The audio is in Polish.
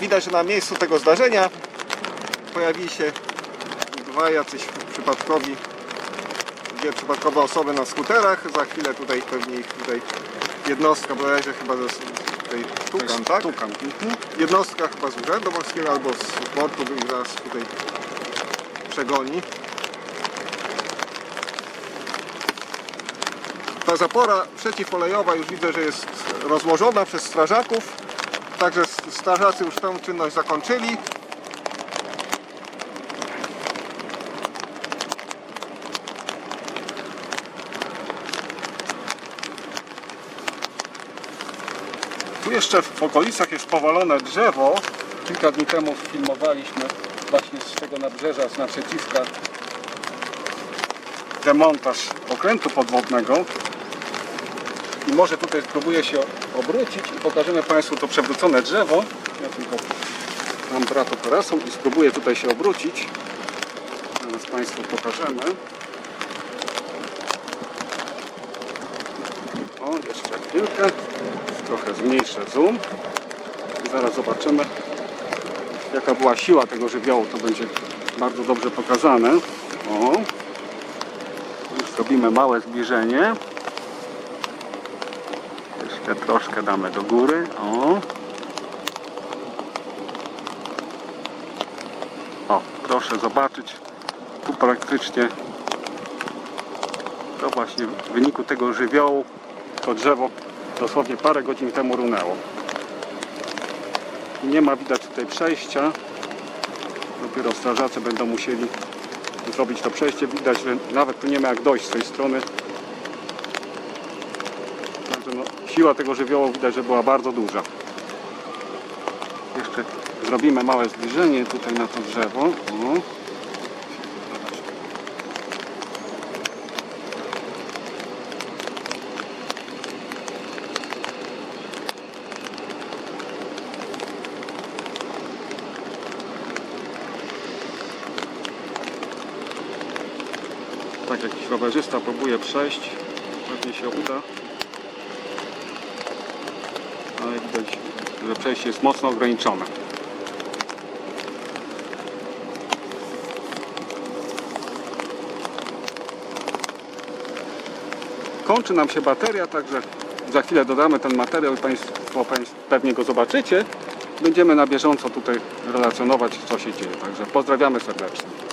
widać, że na miejscu tego zdarzenia pojawili się dwa jacyś przypadkowi, dwie przypadkowe osoby na skuterach. Za chwilę tutaj pewnie ich tutaj jednostka bodajże chyba ze tutaj Tukan, tak? Tukan. Jednostka chyba z Urzędu Morskiego albo z portu by ich zaraz tutaj przegoni. Ta zapora przeciwpolejowa już widzę, że jest rozłożona przez strażaków. Także strażacy już tę czynność zakończyli. Tu jeszcze w okolicach jest powalone drzewo. Kilka dni temu filmowaliśmy właśnie z tego nabrzeża, z naprzeciwka demontaż okrętu podwodnego. I może tutaj spróbuję się obrócić i pokażemy Państwu to przewrócone drzewo. Ja tylko mam brat operasą i spróbuję tutaj się obrócić. Zaraz Państwu pokażemy. O, jeszcze chwilkę. Trochę zmniejszę zoom. Zaraz zobaczymy jaka była siła tego żywiołu. To będzie bardzo dobrze pokazane. O. Zrobimy małe zbliżenie. Troszkę damy do góry. O. O, proszę zobaczyć. Tu praktycznie to właśnie w wyniku tego żywiołu to drzewo dosłownie parę godzin temu runęło. Nie ma widać tutaj przejścia. Dopiero strażacy będą musieli zrobić to przejście. Widać, że nawet tu nie ma jak dojść z tej strony. No, siła tego żywiołu widać, że była bardzo duża. Jeszcze zrobimy małe zbliżenie tutaj na to drzewo. Tak jakiś rowerzysta próbuje przejść, pewnie się uda. Ale widać, że przejście jest mocno ograniczone. Kończy nam się bateria, także za chwilę dodamy ten materiał i Państwo pewnie go zobaczycie. Będziemy na bieżąco tutaj relacjonować, co się dzieje. Także pozdrawiamy serdecznie.